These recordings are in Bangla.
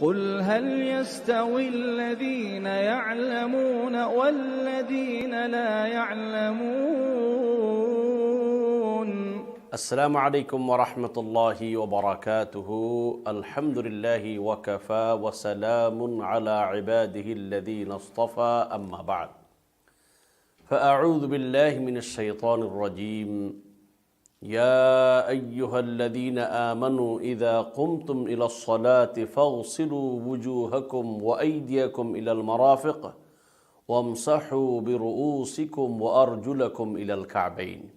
قل هل يستوي الذين يعلمون والذين لا يعلمون؟ السلام عليكم ورحمة الله وبركاته. الحمد لله وكفى وسلام على عباده الذين اصطفى. أما بعد فأعوذ بالله من الشيطان الرجيم. يا أيها الذين آمنوا إذا قمتم إلى الصلاة فاغسلوا وجوهكم وأيديكم إلى المرافق وامسحوا برؤوسكم وأرجلكم إلى الكعبين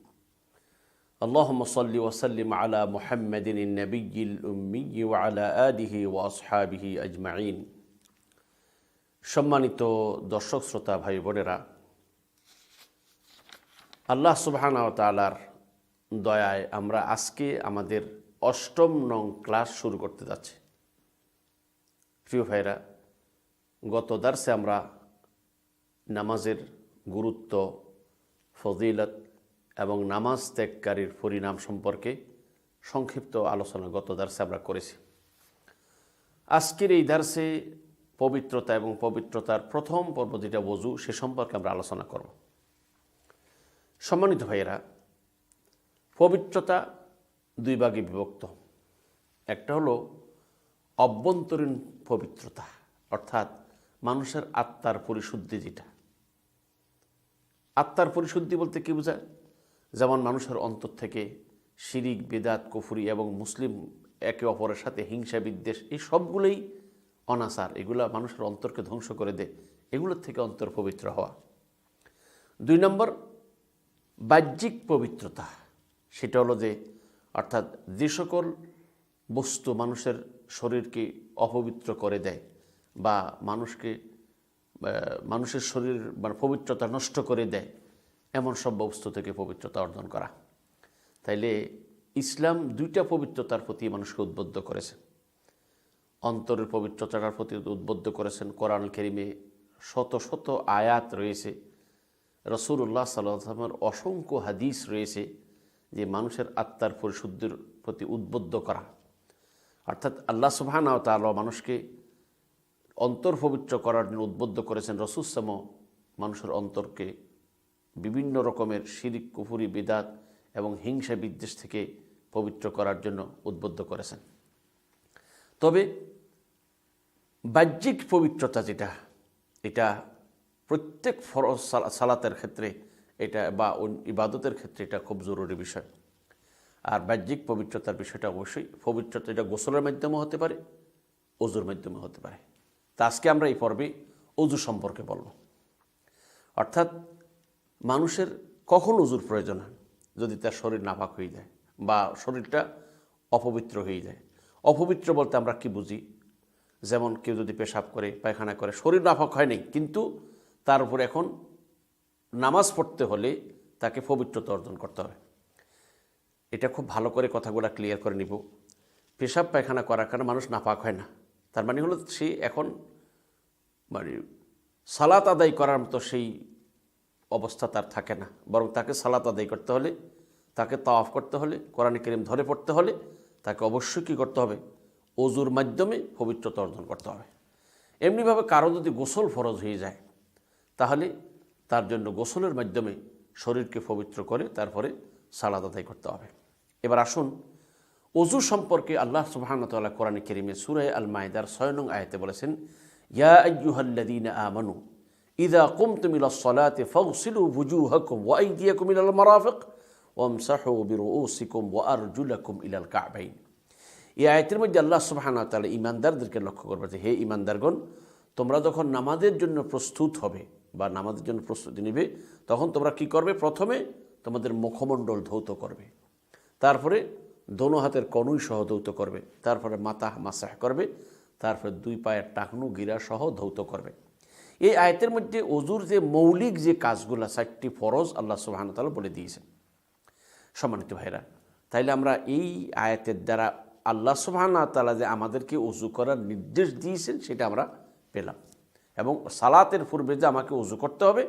اللهم صل وسلم على محمد النبي الأمي وعلى آله وأصحابه أجمعين সম্মানিত দর্শক শ্রোতা ভাই বোনেরা আল্লাহ সুবহানা তালার দয়ায় আমরা আজকে আমাদের অষ্টম নং ক্লাস শুরু করতে যাচ্ছি। প্রিয় ভাইরা গত দার্সে আমরা নামাজের গুরুত্ব, ফজিলত এবং নামাজ ত্যাগকারীর পরিণাম সম্পর্কে সংক্ষিপ্ত আলোচনা গত দার্সে আমরা করেছি। আজকের এই দার্সে পবিত্রতা এবং পবিত্রতার প্রথম পর্ব যেটা বজু, সে সম্পর্কে আমরা আলোচনা করব। সম্মানিত ভাইয়েরা পবিত্রতা দুই ভাগে বিভক্ত। একটা হলো অভ্যন্তরীণ পবিত্রতা, অর্থাৎ মানুষের আত্মার পরিশুদ্ধি যেটা। আত্মার পরিশুদ্ধি বলতে কি বোঝায়? যেমন মানুষের অন্তর থেকে শিরিক, বেদাত, কুফুরি এবং মুসলিম একে অপরের সাথে হিংসা, বিদ্বেষ, এই সবগুলোই অনাচার, এগুলা মানুষের অন্তরকে ধ্বংস করে দেয়। এগুলোর থেকে অন্তর পবিত্র হওয়া। দুই নম্বর, বাহ্যিক পবিত্রতা। সেটা হলো যে, অর্থাৎ যে সকল বস্তু মানুষের শরীরকে অপবিত্র করে দেয় বা মানুষকে মানুষের শরীর মানে পবিত্রতা নষ্ট করে দেয়, এমন সব বস্তু থেকে পবিত্রতা অর্জন করা। তাইলে ইসলাম দুইটা পবিত্রতার প্রতি মানুষকে উদ্বুদ্ধ করেছে। অন্তরের পবিত্রতার প্রতি উদ্বুদ্ধ করেছেন। কোরআন কেরিমে শত শত আয়াত রয়েছে। রসুল্লাহ সাল্লামের অসংখ্য হাদিস রয়েছে। যে মানুষের আত্মার পরিশুদ্ধির প্রতি উদ্বুদ্ধ করা। অর্থাৎ আল্লাহ সুবহান তাল মানুষকে অন্তর পবিত্র করার জন্য উদ্বুদ্ধ করেছেন। রসুসাম মানুষের অন্তরকে বিভিন্ন রকমের শিরিক, কুফুরি, বিদাত এবং হিংসা বিদ্বেষ থেকে পবিত্র করার জন্য উদ্বুদ্ধ করেছেন। তবে বাহ্যিক পবিত্রতা যেটা, এটা প্রত্যেক ফরজ সালা- সালাতের ক্ষেত্রে বা ইবাদতের ক্ষেত্রে এটা খুব জরুরি বিষয়। আর বাহ্যিক পবিত্রতার বিষয়টা অবশ্যই, পবিত্রতা এটা গোসলের মাধ্যমে হতে পারে অজুর মাধ্যমে হতে পারে। তা আজকে আমরা এই পর্বে অজু সম্পর্কে বলব। অর্থাৎ মানুষের কখন অজুর প্রয়োজন হয়? যদি তার শরীর নাপাক হয়ে যায় বা শরীরটা অপবিত্র হয়ে যায়। অপবিত্র বলতে আমরা কি বুঝি? যেমন কেউ যদি পেশাব করে, পায়খানা করে, শরীর নাপাক হয়নি, কিন্তু তার উপর এখন নামাজ পড়তে হলে তাকে পবিত্রতা অর্জন করতে হবে। এটা খুব ভালো করে কথাগুলো ক্লিয়ার করে নিব। পেশাব পায়খানা করার কারণে মানুষ নাপাক হয় না। তার মানে হলো সে এখন মানে সালাত আদায় করার মতো সেই অবস্থা তার থাকে না। বরং তাকে সালাত আদায় করতে হলে, তাকে তাওয়াফ করতে হলে, কোরআন করিম ধরে পড়তে হলে তাকে অবশ্যই কী করতে হবে? অজুর মাধ্যমে পবিত্রতা অর্জন করতে হবে। এমনিভাবে কারও যদি গোসল ফরজ হয়ে যায়, তাহলে তার জন্য গোসলের মাধ্যমে শরীরকে পবিত্র করে তারপরে সালাদ আদায় করতে হবে। এবার আসুন অজু সম্পর্কে আল্লাহ সুবাহানতাল্লাহ কোরআন কেরিমে সুরায় আল মায়দার ছয় নং আয়তে বলেছেন, ইয়া আইয়ুহাল্লাযীনা আমানু ইদা কুমতুম ইলা সলাতে ফাগসিলু বুজুহাকুম ওয়া আইদিয়াকুম ইলাল মারাফিক ওয়ামসাহু বিরুউসিকুম ওয়া আরজুলাকুম ইলাল কা'বাইন। এই আয়তের মধ্যে আল্লাহ সুবহান তাআলা ইমানদারদেরকে লক্ষ্য করবে যে, হে ইমানদারগণ তোমরা যখন নামাজের জন্য প্রস্তুত হবে বা নামাজের জন্য প্রস্তুতি নেবে, তখন তোমরা কি করবে? প্রথমে তোমাদের মুখমণ্ডল ধৌত করবে। তারপরে দোনো হাতের কনুই সহ ধৌত করবে। তারপরে মাথা মাসাহ করবে। তারপরে দুই পায়ের টাকনু, গিরা সহ ধৌত করবে। এই আয়তের মধ্যে অজুর যে মৌলিক যে কাজগুলো, চারটি ফরজ আল্লাহ সুবাহানতালা বলে দিয়েছেন। সম্মানিত ভাইরা তাইলে আমরা এই আয়াতের দ্বারা আল্লাহ সুবহানা তাআলা যে আমাদেরকে উজু করার নির্দেশ দিয়েছেন, সেটা আমরা পেলাম। এবং সালাতের পূর্বে যে আমাকে উজু করতে হবে,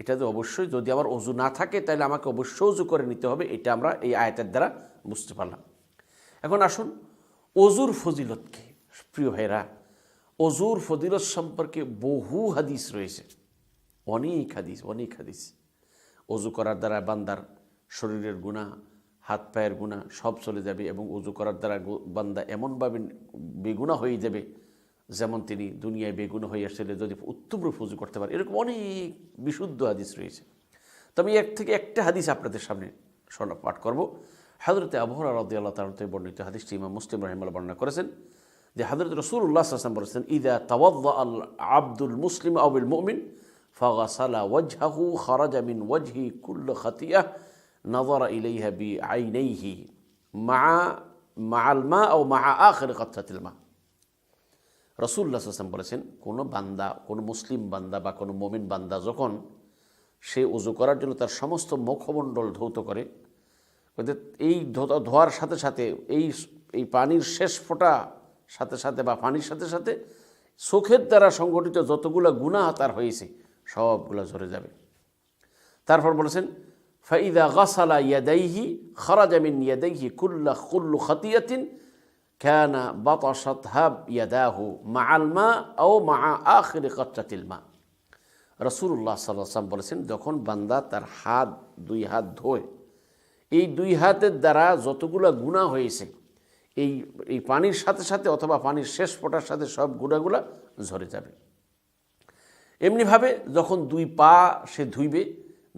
এটা যে অবশ্যই যদি আমার অজু না থাকে, তাহলে আমাকে অবশ্যই উজু করে নিতে হবে, এটা আমরা এই আয়াতের দ্বারা বুঝতে পারলাম। এখন আসুন অজুর ফজিলত কি? প্রিয় ভাইরা অজুর ফজিলত সম্পর্কে বহু হাদিস রয়েছে, অনেক হাদিস অনেক হাদিস। অজু করার দ্বারা বান্দার শরীরের গুণা হাত পায়ের গুণা সব চলে যাবে এবং অজু করার দ্বারা বান্দা এমনভাবে বেগুনা হয়ে যাবে যেমন তিনি দুনিয়ায় বেগুন হয়ে আসলে যদি উত্তম রূপ উজু করতে পারে, এরকম অনেক বিশুদ্ধ হাদিস রয়েছে। তবে এক থেকে একটা হাদিস আপনাদের সামনে শোনা পাঠ করব। হাজরতে আবহরা রদি আল্লাহ তালতে বর্ণিত হাদিসটি ইমাম মুসলিম রহিমাল বর্ণনা করেছেন যে হাজরত রসুল্লাহ আসলাম বলেছেন, ইদা তাওয়াদ্দা আল আব্দুল মুসলিম আবিল মুমিন ফাগাসালা ওয়াজহাহু খারাজা মিন ওয়াজহি কুল্ল খাতিয়া নজর ইলাইহা বি মা মা আল মা ও মা, আখির কাতরাতিল মা। রসুল্লাহ আসলাম বলেছেন, কোনো বান্দা, কোনো মুসলিম বান্দা বা কোনো মমিন বান্দা যখন সে উজু করার জন্য তার সমস্ত মুখমণ্ডল ধৌত করে এই ধোয়ার সাথে সাথে, এই এই পানির শেষ ফোঁটা সাথে সাথে বা পানির সাথে সাথে চোখের দ্বারা সংগঠিত যতগুলো গুণা তার হয়েছে, সবগুলো ঝরে যাবে। তারপর বলেছেন ফাইদা গাসালা ইয়াদাইহি খারাজামিন ইয়াদাইহি কুল্লা কুল্লু খাতিয়াতিন কানা বাতাসাত হাব ইয়াদাহু মা ও মা আখির কাত্রাতিল মা। রসুল্লাহ সাল্লাম বলেছেন, যখন বান্দা তার হাত, দুই হাত ধোয়, এই দুই হাতের দ্বারা যতগুলো গুণা হয়েছে, এই এই পানির সাথে সাথে অথবা পানির শেষ ফোটার সাথে সব গুণাগুলা ঝরে যাবে। এমনিভাবে যখন দুই পা সে ধুইবে,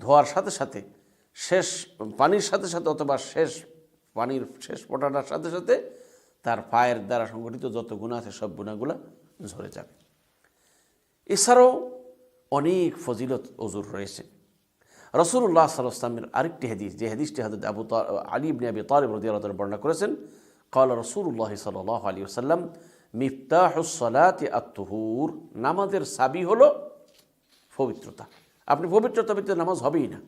ধোয়ার সাথে সাথে শেষ, পানির সাথে সাথে অথবা শেষ, পানির শেষ ফোটাটার সাথে সাথে তার পায়ের দ্বারা সংগঠিত যত গুণা আছে, সব গুণাগুলো ঝরে যাবে। এছাড়াও অনেক ফজিলত অজুর রয়েছে। রসুল্লাহ সাল্লামের আরেকটি হাদিস, যে হাদিসটি হাজরত আবু আলী ইবনে আবি তালিব রদিয়াল বর্ণনা করেছেন, কাল রসুল্লাহ সাল আলী আসাল্লাম মিফতাহসলাতে আত্মহুর নামাজের সাবি হলো পবিত্রতা। আপনি পবিত্রতা ব্যতীত নামাজ হবেই না।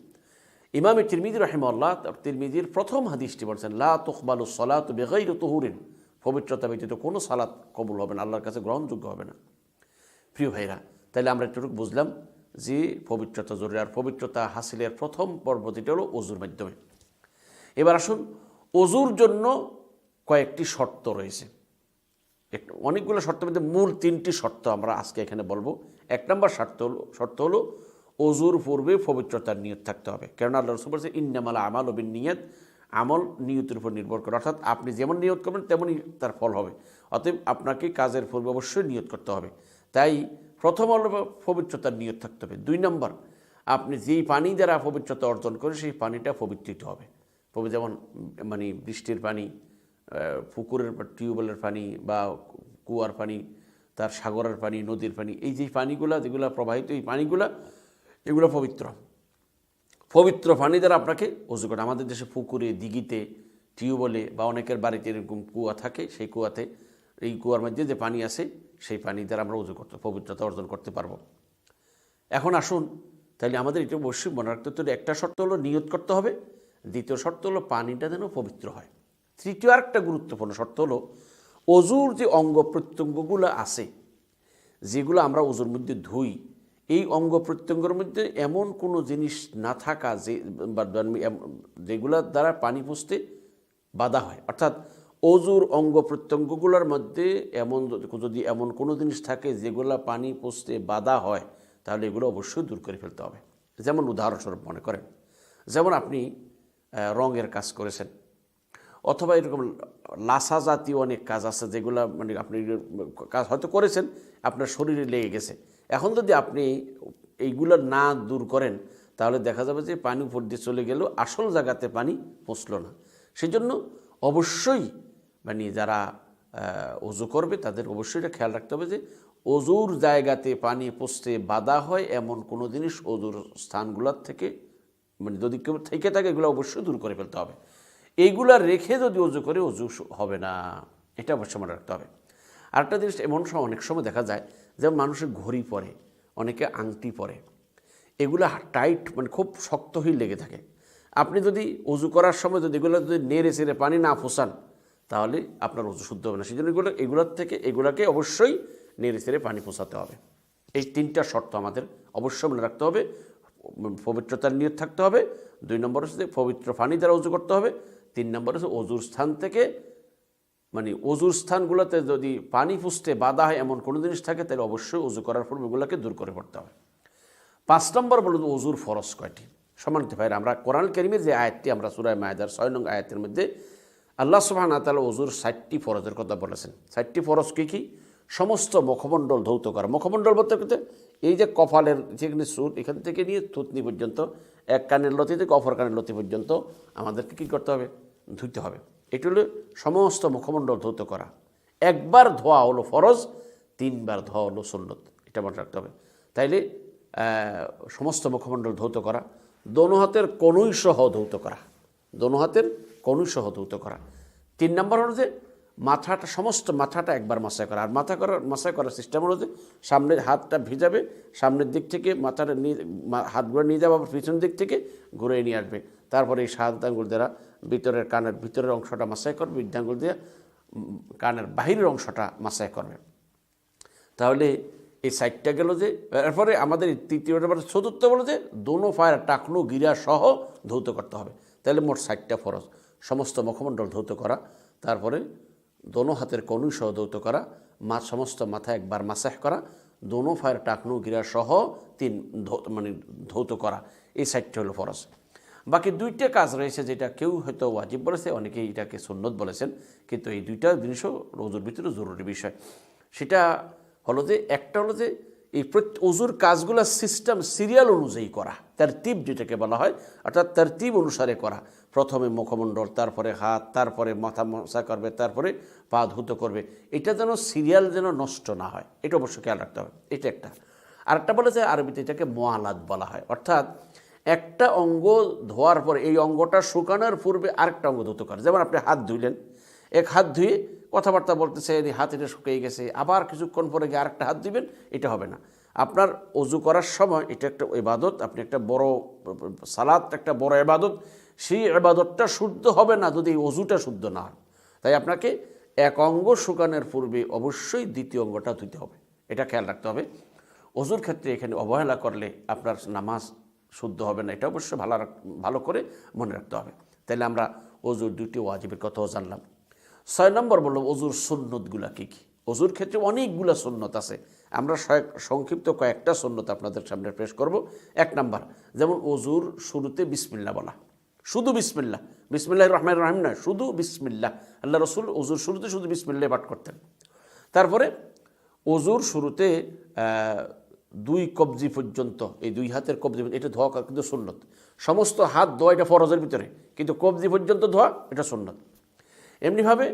ইমামে তিরমিদি রহেমাল্লাহ তিরমিদির প্রথম হাদিসটি বলছেন, লা তুকবালু সলাত বেগৈর তহুরিন পবিত্রতা ব্যতীত কোনো সালাত কবুল হবে না, আল্লাহর কাছে গ্রহণযোগ্য হবে না। প্রিয় ভাইরা তাহলে আমরা একটুটুকু বুঝলাম যে পবিত্রতা জরুরি, আর পবিত্রতা হাসিলের প্রথম পর্ব যেটা হলো অজুর মাধ্যমে। এবার আসুন অজুর জন্য কয়েকটি শর্ত রয়েছে। অনেকগুলো শর্তের মধ্যে মূল তিনটি শর্ত আমরা আজকে এখানে বলব। এক নম্বর শর্ত হলো শর্ত হলো অজুর পূর্বে পবিত্রতার নিয়ত থাকতে হবে। কেননা আল্লাহ রসুল বলছে ইন্নামালা আমাল বিন নিয়ত আমল নিয়তের উপর নির্ভর করে। অর্থাৎ আপনি যেমন নিয়ত করবেন, তেমনই তার ফল হবে। অতএব আপনাকে কাজের পূর্বে অবশ্যই নিয়ত করতে হবে। তাই প্রথম হলো পবিত্রতার নিয়ত থাকতে হবে। দুই নম্বর, আপনি যেই পানি দ্বারা পবিত্রতা অর্জন করে সেই পানিটা পবিত্রিত হবে। যেমন মানে বৃষ্টির পানি পুকুরের টিউবওয়েলের পানি বা কুয়ার পানি, তার সাগরের পানি, নদীর পানি, এই যে পানিগুলা যেগুলো প্রবাহিত, এই পানিগুলা, এগুলো পবিত্র। পবিত্র পানি দ্বারা আপনাকে অজু করে। আমাদের দেশে পুকুরে, দিঘিতে, টিউবওয়েলে বা অনেকের বাড়িতে এরকম কুয়া থাকে, সেই কুয়াতে, এই কুয়ার মধ্যে যে পানি আছে সেই পানি দ্বারা আমরা উজু করতে, পবিত্রতা অর্জন করতে পারব। এখন আসুন, তাহলে আমাদের এটা অবশ্যই মনে রাখতে হবে একটা শর্ত হলো নিয়ত করতে হবে, দ্বিতীয় শর্ত হলো পানিটা যেন পবিত্র হয়। তৃতীয় আরেকটা গুরুত্বপূর্ণ শর্ত হলো অজুর যে অঙ্গ প্রত্যঙ্গগুলো আছে, যেগুলো আমরা অজুর মধ্যে ধুই এই অঙ্গ প্রত্যঙ্গের মধ্যে এমন কোনো জিনিস না থাকা যে যেগুলোর দ্বারা পানি পুষতে বাধা হয়। অর্থাৎ অজুর অঙ্গ প্রত্যঙ্গগুলোর মধ্যে এমন যদি- যদি এমন কোনো জিনিস থাকে যেগুলো পানি পুষতে বাধা হয়, তাহলে এগুলো অবশ্যই দূর করে ফেলতে হবে। যেমন উদাহরণস্বরূপ মনে করেন, যেমন আপনি রঙের কাজ করেছেন, অথবা এরকম লাসা জাতীয় অনেক কাজ আছে যেগুলো মানে আপনি, কাজ হয়তো করেছেন, আপনার শরীরে লেগে গেছে এখন যদি আপনি এইগুলো না দূর করেন, তাহলে দেখা যাবে যে পানি উপর দিয়ে চলে গেলেও আসল জায়গাতে পানি পৌঁছলো না। সেজন্য অবশ্যই মানে যারা অজু করবে তাদের অবশ্যই এটা খেয়াল রাখতে হবে যে অজুর জায়গাতে পানি পৌঁছতে বাধা হয় এমন কোনো জিনিস অজুর স্থানগুলোর থেকে মানে যদি কেউ থেকে থাকে এগুলো অবশ্যই দূর করে ফেলতে হবে। এইগুলা রেখে যদি অজু করে অজু হবে না। এটা অবশ্যই মনে রাখতে হবে। আরেকটা জিনিস, এমন সময় অনেক সময় দেখা যায় যে মানুষের ঘড়ি পরে, অনেকে আংটি পরে, এগুলো টাইট মানে খুব শক্ত হয়ে লেগে থাকে। আপনি যদি অজু করার সময় যদি এগুলো যদি নেড়ে চেড়ে পানি না ফোসান, তাহলে আপনার অজু শুদ্ধ হবে না। সেই জন্য এগুলো, এগুলোর থেকে, এগুলোকে অবশ্যই নেড়ে চেড়ে পানি ফোসাতে হবে। এই তিনটা শর্ত আমাদের অবশ্যই মনে রাখতে হবে। পবিত্রতার নিয়ত থাকতে হবে। দুই নম্বর হচ্ছে পবিত্র পানি দ্বারা অজু করতে হবে। তিন নম্বর হচ্ছে অজুর স্থান থেকে মানে অজুর স্থানগুলোতে যদি পানি পুষতে বাধা হয় এমন কোনো জিনিস থাকে, তাহলে অবশ্যই অজু করার পূর্বে ওগুলোকে দূর করে পড়তে হবে। পাঁচ নম্বর বলুন, অজুর ফরজ কয়টি? সম্মানিত ভাইরা আমরা কোরআন করিমের যে আয়াতটি, আমরা সুরায় মায়াদার ছয় নং আয়াতের মধ্যে আল্লাহ সুবাহ অজুর ষাটটি ফরজের কথা বলেছেন। ষাটটি ফরজ কী কী? সমস্ত মুখমণ্ডল ধৌত করা। মুখমণ্ডল বলতে কিন্তু এই যে কপালের যেখানে সুট এখান থেকে নিয়ে থুতনি পর্যন্ত, এক কানের লতি থেকে অপর কানের লতি পর্যন্ত আমাদেরকে কী করতে হবে? ধুইতে হবে। এটি হলো সমস্ত মুখমণ্ডল ধৌত করা। একবার ধোয়া হলো ফরজ, তিনবার ধোয়া হলো সুন্নত। এটা মনে রাখতে হবে। তাইলে সমস্ত মুখমণ্ডল ধৌত করা। দোনো হাতের কনুই সহ ধৌত করা। দোনো হাতের কনুই সহ ধৌত করা। তিন নম্বর হলো যে মাথাটা, সমস্ত মাথাটা একবার মাসায় করা। আর মাথা করার, মাসায় করার সিস্টেম হলো যে সামনের হাতটা ভিজাবে, সামনের দিক থেকে মাথাটা নিয়ে মা- হাতগুলো নিয়ে যাবে, আবার পিছন দিক থেকে ঘুরে নিয়ে আসবে। তারপরে এই সাত আঙ্গুল দ্বারা ভিতরের কানের ভিতরের অংশটা মাসায় করবে বৃদ্ধাঙ্গুল দিয়ে কানের বাহিরের অংশটা মাসায় করবে। তাহলে এই সাইডটা গেল যে, এরপরে আমাদের এই তৃতীয় নম্বর, চতুর্থ বলো যে, দোনো ফায়ার টাকনো, গিরা সহ ধৌত করতে হবে। তাহলে মোট সাইডটা ফরজ। সমস্ত মুখমণ্ডল ধৌত করা। তারপরে দোনো হাতের কনুই সহ ধৌত করা মা সমস্ত মাথা একবার মাসাহ করা, দোনো ফায়ের টাকনু গিরা সহ তিন মানে ধৌত করা। এই সাইডটা হলো ফরজ। বাকি দুইটা কাজ রয়েছে যেটা কেউ হয়তো ওয়াজিব বলেছে, অনেকেই এটাকে সুন্নত বলেছেন, কিন্তু এই দুইটা জিনিসও রোজুর ভিতরে জরুরি বিষয়। সেটা হলো যে, একটা হলো যে এই অজুর কাজগুলো সিস্টেম সিরিয়াল অনুযায়ী করা। তার তীব যেটাকে বলা হয়, অর্থাৎ তার তীব অনুসারে করা। প্রথমে মুখমণ্ডল, তারপরে হাত, তারপরে মাথা মশা করবে, তারপরে পা ধুত করবে। এটা যেন সিরিয়াল যেন নষ্ট না হয়। এটা অবশ্যই খেয়াল রাখতে হবে। এটা একটা। আরেকটা বলে যে আরবিতে এটাকে মোয়ালাদ বলা হয়। অর্থাৎ একটা অঙ্গ ধোয়ার পরে এই অঙ্গটা শুকানোর পূর্বে আরেকটা অঙ্গ ধুতে করে। যেমন আপনি হাত ধুইলেন। এক হাত ধুয়ে কথাবার্তা বলতেছে এই হাত এটা শুকিয়ে গেছে, আবার কিছুক্ষণ পরে গিয়ে আরেকটা হাত দিবেন, এটা হবে না। আপনার অজু করার সময় এটা একটা এবাদত আপনি একটা বড় সালাদ একটা বড় এবাদত সেই এবাদতটা শুদ্ধ হবে না যদি অজুটা শুদ্ধ না হয়। তাই আপনাকে এক অঙ্গ শুকানোর পূর্বে অবশ্যই দ্বিতীয় অঙ্গটা ধুতে হবে, এটা খেয়াল রাখতে হবে। অজুর ক্ষেত্রে এখানে অবহেলা করলে আপনার নামাজ শুদ্ধ হবে না, এটা অবশ্যই ভালো ভালো করে মনে রাখতে হবে। তাহলে আমরা অজুর দুটি ওয়াজিবের কথাও জানলাম। ছয় নম্বর বলল অজুর সুন্নতগুলা কী কী? অজুর ক্ষেত্রে অনেকগুলো সুন্নত আছে। আমরা সংক্ষিপ্ত কয়েকটা সুন্নত আপনাদের সামনে পেশ করব। এক নাম্বার, যেমন অজুর শুরুতে বিসমিল্লা বলা। শুধু বিসমিল্লা বিসমিল্লাহ রহমান রহিম নয়, শুধু বিসমিল্লা আল্লাহ রসুল অজুর শুরুতে শুধু বিসমিল্লা পাঠ করতেন। তারপরে অজুর শুরুতে দুই কবজি পর্যন্ত, এই দুই হাতের কবজি এটা ধোয়া কিন্তু সুন্নত। সমস্ত হাত ধোয়া এটা ফরজের ভিতরে, কিন্তু কবজি পর্যন্ত ধোয়া এটা সুন্নত। এমনিভাবে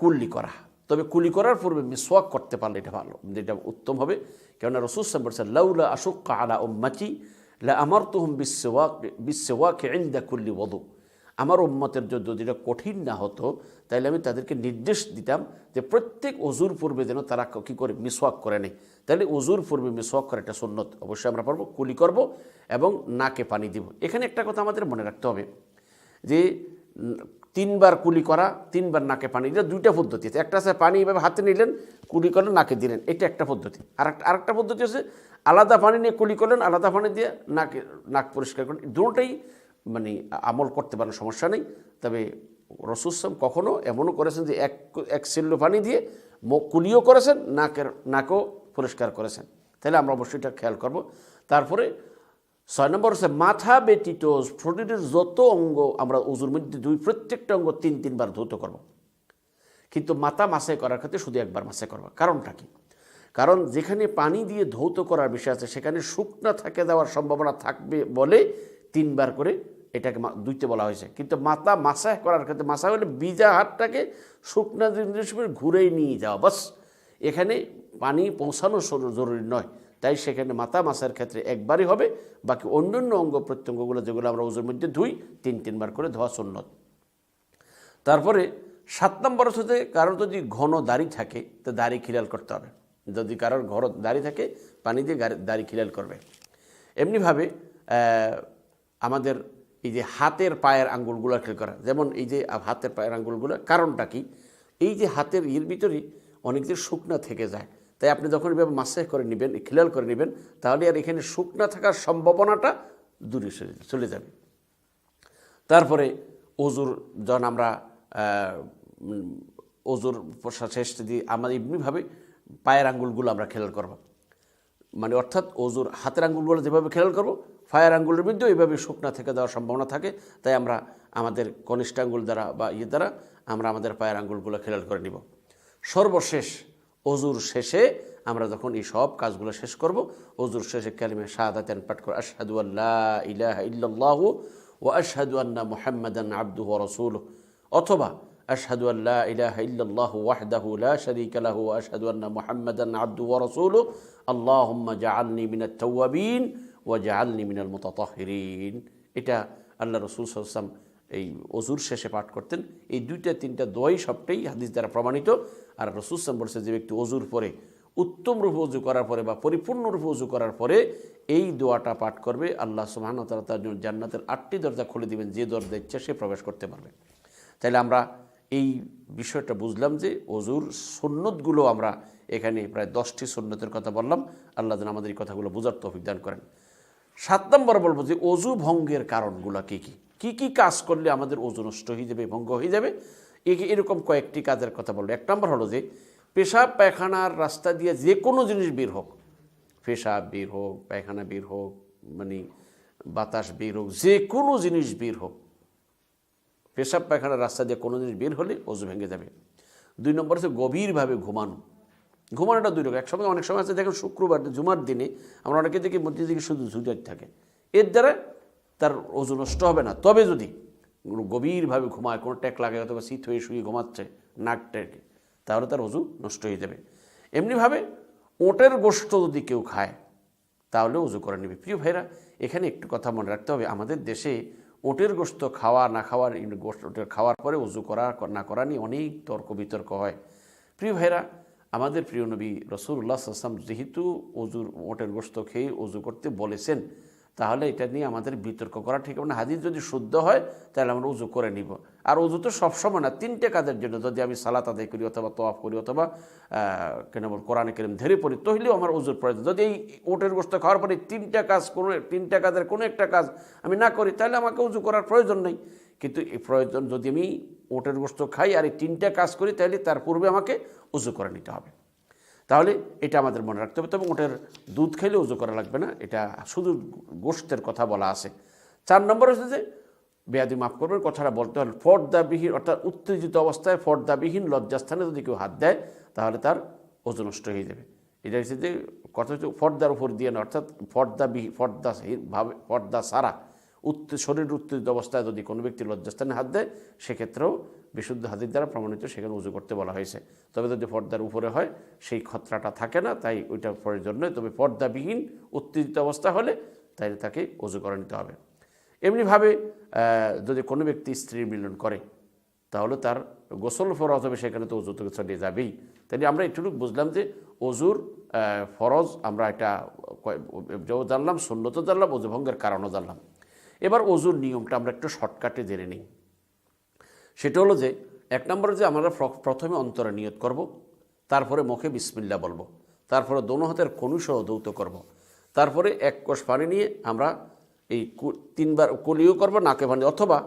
কুল্লি করা। তবে কুলি করার পূর্বে মিসওয়াক করতে পারলে এটা ভালো, যেটা উত্তম হবে। কেননা রসুল সাহেব বলছেন লাউলা আশুক্কা আলা উম্মাচি লা আমার তুহম বিশ্বওয়াক বিশ্বওয়াক ইন্দা কুল্লি বধু আমার উম্মতের যদি এটা কঠিন না হতো তাহলে আমি তাদেরকে নির্দেশ দিতাম যে প্রত্যেক অজুর পূর্বে যেন তারা কী করে, মিসওয়াক করে নেয়। তাহলে অজুর পূর্বে মিসওয়াক করা একটা সুন্নত। অবশ্যই আমরা পারব কুলি করব এবং নাকে পানি দিব। এখানে একটা কথা আমাদের মনে রাখতে হবে যে তিনবার কুলি করা, তিনবার নাকে পানি। এটা দুইটা পদ্ধতি আছে। একটা আছে পানি এভাবে হাতে নিলেন, কুলি করলেন, নাকে দিলেন। এটা একটা পদ্ধতি। আর একটা আরেকটা পদ্ধতি আছে আলাদা পানি নিয়ে কুলি করলেন, আলাদা পানি দিয়ে নাকে নাক পরিষ্কার করলেন। দুটোটাই মানে আমল করতে পারেন সমস্যা নেই। তবে রসুসাম কখনও এমনও করেছেন যে এক এক সিল্লো পানি দিয়ে কুলিও করেছেন, নাকের নাকও পরিষ্কার করেছেন। তাহলে আমরা অবশ্যই এটা খেয়াল করব। তারপরে ছয় নম্বর হচ্ছে মাথা ব্যতীত শরীরের যত অঙ্গ আমরা উজুর মধ্যে দুই, প্রত্যেকটা অঙ্গ তিন, তিনবার ধৌত করব। কিন্তু মাথা মাসাই করার ক্ষেত্রে শুধু একবার মাসে করব। কারণটা কি? কারণ যেখানে পানি দিয়ে ধৌত করার বিষয় আছে, সেখানে শুকনা থাকে দেওয়ার সম্ভাবনা থাকবে বলে তিনবার করে এটাকে দুইতে বলা হয়েছে। কিন্তু মাথা মাসায় করার ক্ষেত্রে মাসা হলে বিজা হাতটাকে শুকনা জিনিস ঘুরেই নিয়ে যাওয়া। বাস, এখানে পানি পৌঁছানো জরুরি নয়। তাই সেখানে মাথা মাসার ক্ষেত্রে একবারই হবে, বাকি অন্যান্য অঙ্গ প্রত্যঙ্গগুলো যেগুলো আমরা ওজোর মধ্যে ধুই, তিন, তিনবার করে ধোয়া সুন্নত। তারপরে সাত নম্বর হচ্ছে কারোর যদি ঘন দাড়ি থাকে, তো দাড়ি খিলাল করতে হবে। যদি কারোর ঘর দাড়ি থাকে, পানি দিয়ে দাড়ি খিলাল করবে। এমনিভাবে আমাদের এই যে হাতের পায়ের আঙ্গুলগুলো খেয়াল করা। যেমন এই যে হাতের পায়ের আঙ্গুলগুলো, কারণটা কি? এই যে হাতের ইয়ের ভিতরে অনেক যে শুকনা থেকে যায় তাই আপনি যখন এভাবে মাসাজ করে নেবেন খিলাল করে নেবেন, তাহলে আর এখানে শুকনা থাকার সম্ভাবনাটা দূরে চলে- যাবে। তারপরে অজুর যখন আমরা অজুর শেষ দিয়ে আমাদের এমনিভাবে পায়ের আঙ্গুলগুলো আমরা খেয়াল করব। মানে অর্থাৎ অজুর হাতের আঙ্গুলগুলো যেভাবে খেয়াল করব ফায়ার আঙ্গুলের মধ্যেও এইভাবে শুকনা থেকে দেওয়ার সম্ভাবনা থাকে। তাই আমরা আমাদের কনিষ্ঠ আঙ্গুল দ্বারা বা ইয়ে দ্বারা আমরা আমাদের পায়ের আঙ্গুলগুলো খেয়াল করে নিব। সর্বশেষ অজুর শেষে আমরা যখন এই সব কাজগুলো শেষ করব অজুর শেষে কালিমে শাহাদাতেন পাঠ করে আশহাদু আল্লাহ ইলাহা ও আশহাদু আন্না মুহাম্মাদান আবদুহু ওয়া রাসূলুহু। অথবা আশহাদু আল্লাহ ইলাহা ইল্লাল্লাহু ওয়াহদাহু লা শারীকা লাহু আশহাদু আন্না মুহাম্মাদান আবদুহু ওয়া রাসূলুহু। আল্লাহুম্মা জাআলনি মিনাত তাওয়াবিন ওয়া জাআলনি মিনাল মুতাতাহহিরিন এটা আল্লাহ রাসূল সাল্লাল্লাহু এই অজুর শেষে পাঠ করতেন। এই দুইটা, তিনটা দোয়াই সবটাই হাদিস দ্বারা প্রমাণিত। আর রসুলাম বলছে যে ব্যক্তি অজুর পরে, উত্তম রূপে উজু করার পরে বা পরিপূর্ণরূপে উজু করার পরে এই দোয়াটা পাঠ করবে। আল্লাহ সুবাহান তারা তার জন্য জান্নাতের আটটি দরজা খুলে দিবেন। যে দরজা ইচ্ছা সে প্রবেশ করতে পারবে। তাহলে আমরা এই বিষয়টা বুঝলাম যে অজুর সন্ন্যতগুলো আমরা এখানে প্রায় দশটি সন্ন্যতের কথা বললাম। আল্লাহ যেন আমাদের এই কথাগুলো বোঝার তো অভিজ্ঞান করেন। সাত নম্বর বলব যে অজু ভঙ্গের কারণগুলো কী কী? কী কী কাজ করলে আমাদের অজু নষ্ট হয়ে যাবে, ভঙ্গ হয়ে যাবে? এরকম কয়েকটি কাজের কথা বলব। এক নম্বর হলো যে, পেশাব, পায়খানার রাস্তা দিয়ে যে কোনো জিনিস বের হোক। পেশাব বের হোক, পায়খানা বের হোক মানে বাতাস বের হোক, যে কোনো জিনিস বের হোক। পেশাব, পায়খানার রাস্তা দিয়ে কোনো জিনিস বের হলে অজু ভেঙে যাবে। দুই নম্বর হচ্ছে গভীরভাবে ঘুমানো। ঘুমানোটা দুই রকম। একসময় অনেক সময় আছে, দেখেন শুক্রবার, জুমার দিনে আমরা অনেকে দেখি মধ্যে দিকে শুধু ঝুঁজার থাকে। এর দ্বারা তার ওজন নষ্ট হবে না। তবে যদি গভীরভাবে ঘুমায়, কোনো ট্যাক লাগে, অথবা শীত হয়ে শুয়ে ঘুমাচ্ছে নাক টেকে তাহলে তার ওজু নষ্ট হয়ে যাবে। এমনিভাবে ওটের গোস্ত যদি কেউ খায়, তাহলে উজু করে নেবে। প্রিয় ভাইরা, এখানে একটু কথা মনে রাখতে হবে। আমাদের দেশে ওটের গোস্ত খাওয়া, না খাওয়ার গোস্ত ওটের খাওয়ার পরে উজু করা, না করা নিয়ে অনেক তর্ক বিতর্ক হয়। প্রিয় ভাইরা, আমাদের প্রিয় নবী রসুল্লাহ আসলাম যেহেতু অজুর ওটের গোস্ত খেয়ে উজু করতে বলেছেন তাহলে এটা নিয়ে আমাদের বিতর্ক করা ঠিক হবে না। হাদিস যদি শুদ্ধ হয়, তাহলে আমরা উজু করে নিব। আর উজু তো সবসময় না, তিনটে কাজের জন্য। যদি আমি সালাত আদায় করি অথবা তোয়াফ করি অথবা কেন বল, কোরআনে কেরম ধরে পড়ি, তাহলেও আমার উজুর প্রয়োজন। যদি এই ওটের গোস্ত খাওয়ার পরে তিনটা কাজ কোনো, তিনটা কাজের কোনো একটা কাজ আমি না করি, তাহলে আমাকে উজু করার প্রয়োজন নেই। কিন্তু এই প্রয়োজন যদি আমি ওটের গোস্ত খাই আর এই তিনটা কাজ করি, তাহলে তার পূর্বে আমাকে উজু করে নিতে হবে। তাহলে এটা আমাদের মনে রাখতে হবে। তবে ওটার দুধ খেলে উজু করা লাগবে না, এটা শুধু গোষ্ঠের কথা বলা আছে। চার নম্বর হচ্ছে যে বেয়াদি মাফ করবেন, কথাটা বলতে হলে ফর্দাবিহীন, অর্থাৎ উত্তেজিত অবস্থায় ফর্দাবিহীন লজ্জাস্থানে যদি কেউ হাত দেয়, তাহলে তার ওজন নষ্ট হয়ে যাবে। এটা হচ্ছে যে, কথা হচ্ছে ফর্দার উপর দিয়ে না অর্থাৎ ফর্দাবিহীন ফর্দাহীন ভাবে, ফর্দা সারা, উত্তে শরীর উত্তেজিত অবস্থায় যদি কোনো ব্যক্তি লজ্জাস্থানে হাত দেয়, সেক্ষেত্রেও বিশুদ্ধ হাতের দ্বারা প্রমাণিত, সেখানে উজু করতে বলা হয়েছে। তবে যদি পর্দার উপরে হয়, সেই খতরাটা থাকে না, তাই ওইটা প্রয়োজন নয়। তবে পর্দাবিহীন, উত্তেজিত অবস্থা হলে তাই তাকে উজু করে নিতে হবে। এমনিভাবে যদি কোনো ব্যক্তি স্ত্রীর মিলন করে, তাহলে তার গোসল ফরজ হবে, সেখানে তো অজু তো ছড়িয়ে যাবেই। তাই আমরা একটু বুঝলাম যে অজুর ফরজ আমরা এটা জানলাম শূন্যত জানলাম অজু ভঙ্গের কারণও জানলাম। এবার অজুর নিয়মটা আমরা একটু শর্টকাটে জেনে নিই। সেটা হলো যে, এক নম্বরে যে আমরা প্রথমে অন্তরে নিয়ত করব, তারপরে মুখে বিসমিল্লা বলব, তারপরে দোনো হাতের কনুসহ দৌত করব। তারপরে এক কোষ পানি নিয়ে আমরা এই তিনবার কলিও করব, নাকে পানি, অথবা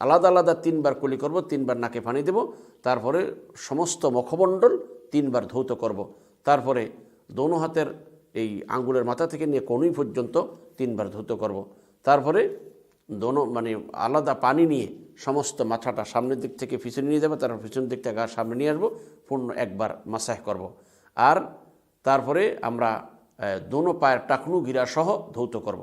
আলাদা আলাদা তিনবার কলি করব, তিনবার নাকে পানি দেব, তারপরে সমস্ত মুখমণ্ডল তিনবার ধৌত করব। তারপরে দোনো হাতের এই আঙ্গুলের মাথা থেকে নিয়ে কনুই পর্যন্ত তিনবার ধৌত করব। তারপরে দোনো মানে আলাদা পানি নিয়ে সমস্ত মাথাটা সামনের দিক থেকে পিছনে নিয়ে যাবে, তারপর পিছনের দিক থেকে সামনে নিয়ে আসব, পূর্ণ একবার মাসাহ করব। আর তারপরে আমরা দোনো পায়ের টাকনু গিরা সহ ধৌত করব।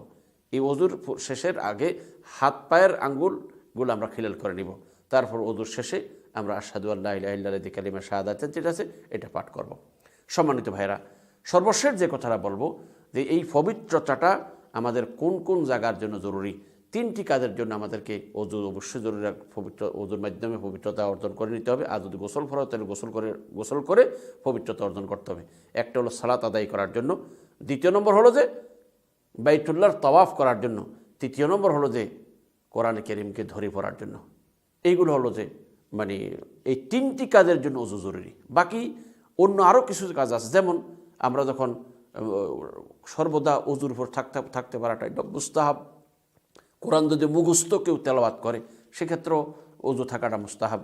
এই অজুর শেষের আগে হাত পায়ের আঙ্গুলগুলো আমরা খিলাল করে নিব তারপর অজুর শেষে আমরা আসাদু আল্লাহ ইল্লাদি কালিমা শাহাদাতেন যেটা আছে, এটা পাঠ করব। সম্মানিত ভাইরা সর্বশেষ যে কথাটা বলব, যে এই পবিত্রতাটা আমাদের কোন কোন জায়গার জন্য জরুরি তিনটি কাজের জন্য আমাদেরকে অজু অবশ্যই জরুরি পবিত্র অজুর মাধ্যমে পবিত্রতা অর্জন করে নিতে হবে। আর যদি গোসল ফরত তাহলে গোসল করে গোসল করে পবিত্রতা অর্জন করতে হবে। একটা হলো সালাত আদায় করার জন্য। দ্বিতীয় নম্বর হলো যে বাইতুল্লাহর তওয়াফ করার জন্য। তৃতীয় নম্বর হলো যে কোরআন কেরিমকে ধরে পড়ার জন্য। এইগুলো হলো যে মানে এই তিনটি কাজের জন্য অজু জরুরি। বাকি অন্য আরও কিছু কাজ আছে। যেমন আমরা যখন সর্বদা অজুর উপর থাকতে থাকতে পারাটা এটা মুস্তাহাব কোরআন যদি মুখস্থ কেউ তেলাওয়াত করে, সেক্ষেত্রেও অজু থাকাটা মুস্তাহাব।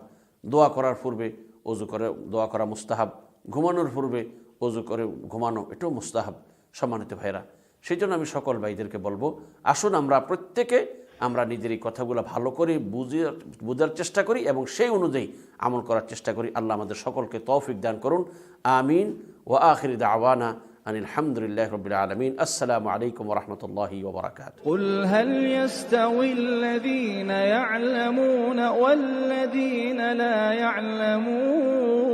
দোয়া করার পূর্বে অজু করে, দোয়া করা মুস্তাহাব। ঘুমানোর পূর্বে অজু করে ঘুমানো, এটাও মুস্তাহাব, সম্মানিত ভাইরা সেই জন্য আমি সকল ভাইদেরকে বলব, আসুন আমরা প্রত্যেকে আমরা নিজের এই কথাগুলো ভালো করে বুঝে, বোঝার চেষ্টা করি এবং সেই অনুযায়ী আমল করার চেষ্টা করি। আল্লাহ আমাদের সকলকে তৌফিক দান করুন। আমিন। ও আখির দাওয়ানা أن الحمد لله رب العالمين. السلام عليكم ورحمة الله وبركاته. قل هل يستوي الذين يعلمون والذين لا يعلمون؟